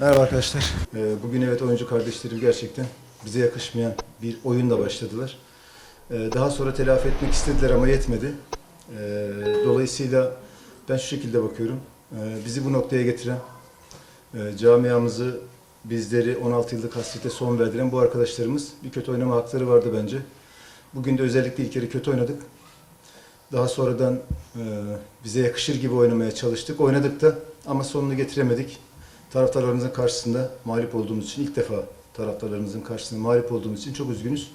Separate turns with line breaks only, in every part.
Merhaba arkadaşlar. Ee, Bugün evet oyuncu kardeşlerim gerçekten bize yakışmayan bir oyunla başladılar. Ee, Daha sonra telafi etmek istediler ama yetmedi. Ee, Dolayısıyla ben şu şekilde bakıyorum. Bizi bu noktaya getiren, e, camiamızı bizleri 16 yıllık hasrete son verdiren bu arkadaşlarımız bir kötü oynama hakları vardı bence. Bugün de özellikle ilk yarı kötü oynadık. Daha sonradan e, bize yakışır gibi oynamaya çalıştık. Oynadık da ama sonunu getiremedik. Taraftarlarımızın karşısında mağlup olduğumuz için ilk defa taraftarlarımızın karşısında mağlup olduğumuz için çok üzgünüz.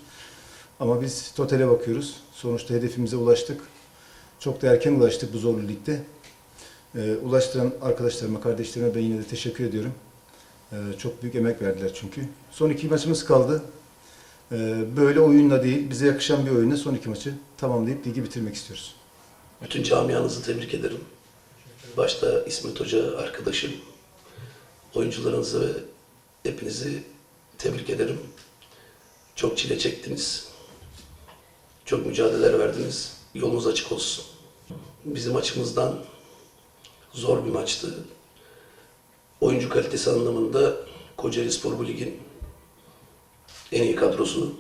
Ama biz totale bakıyoruz. Sonuçta hedefimize ulaştık. Çok da erken ulaştık bu zorlu ligde. E, ulaştıran arkadaşlarıma, kardeşlerime ben yine de teşekkür ediyorum. E, çok büyük emek verdiler çünkü. Son iki maçımız kaldı. E, böyle oyunla değil, bize yakışan bir oyunla son iki maçı tamamlayıp ligi bitirmek istiyoruz.
Bütün camianızı tebrik ederim. Başta İsmet Hoca arkadaşım, oyuncularınızı ve hepinizi tebrik ederim. Çok çile çektiniz. Çok mücadeleler verdiniz. Yolunuz açık olsun. Bizim açımızdan zor bir maçtı. Oyuncu kalitesi anlamında Kocaeli Spor bu ligin en iyi kadrosu.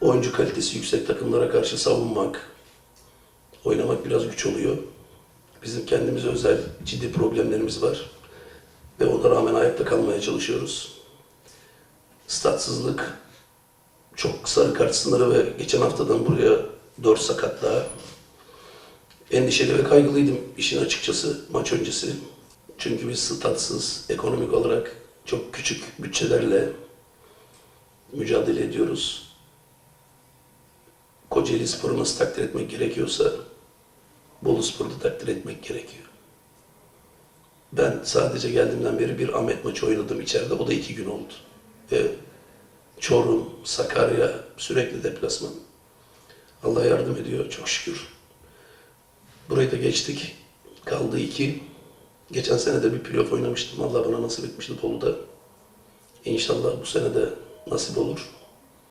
Oyuncu kalitesi yüksek takımlara karşı savunmak, oynamak biraz güç oluyor. Bizim kendimize özel ciddi problemlerimiz var. Ve ona rağmen ayakta kalmaya çalışıyoruz. Statsızlık, çok sarı kart sınırı ve geçen haftadan buraya 4 sakat daha. Endişeli ve kaygılıydım işin açıkçası maç öncesi. Çünkü biz statsız, ekonomik olarak çok küçük bütçelerle mücadele ediyoruz. Kocaeli Spor'u nasıl takdir etmek gerekiyorsa Bolu Spor'u da takdir etmek gerekiyor. Ben sadece geldiğimden beri bir Ahmet maçı oynadım içeride. O da iki gün oldu. Ve Çorum, Sakarya sürekli deplasman. Allah yardım ediyor çok şükür. Burayı da geçtik. Kaldı iki. Geçen sene de bir playoff oynamıştım. Allah bana nasip etmişti Bolu'da. İnşallah bu sene de nasip olur.